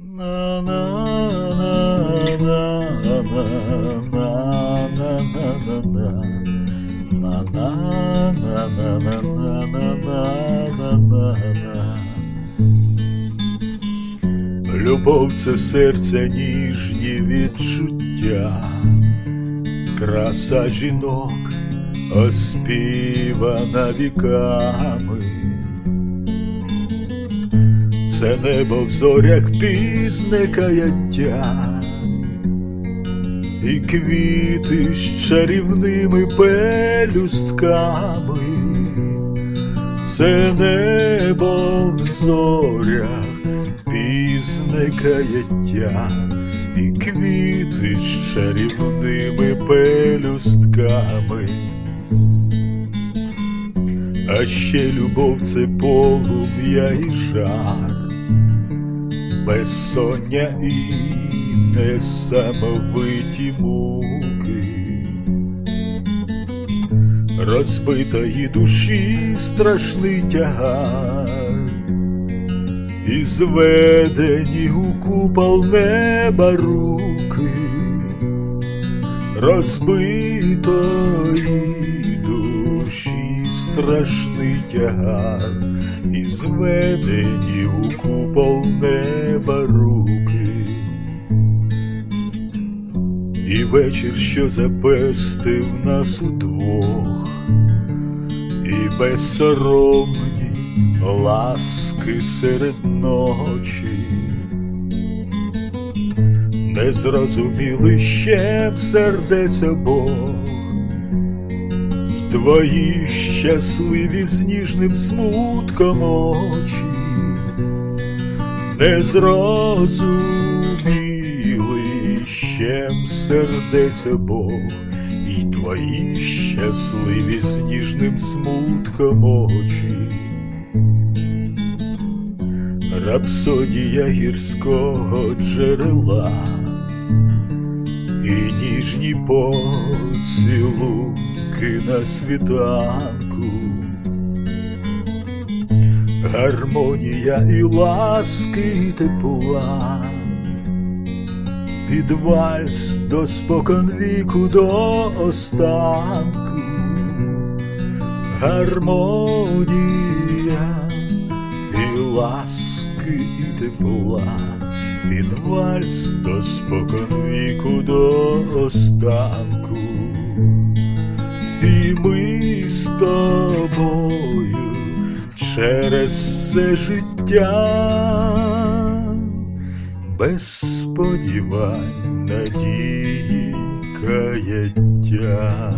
На на на на на на на на Любов це серця ніжні відчуття, краса жінок оспівана віками. Це небо в зорях пізне каяття, і квіти з чарівними пелюстками, це небо в зорях пізне каяття, і квіти з чарівними пелюстками. А ще любов це полум'я і жар, безсоння і несамовиті муки, розбитої душі страшний тягар, і зведені у купол неба руки, розбитої страшний тягар, і зведені у купол неба руки, і вечір, що запестив нас удвох, і безсоромні ласки серед ночі. Не зрозуміли ще в сердець обох Твої щасливі з ніжним смутком очі, не зрозуміли ще в сердець обох І твої щасливі з ніжним смутком очі. Рапсодія гірського джерела ніжні поцілунки на світанку, гармонія і ласки і тепла, під вальс до спокон віку до останку, гармонія і ласки і тепла, під вальс до спокон віку до останку, і ми з тобою через все життя без сподівань надії каяття.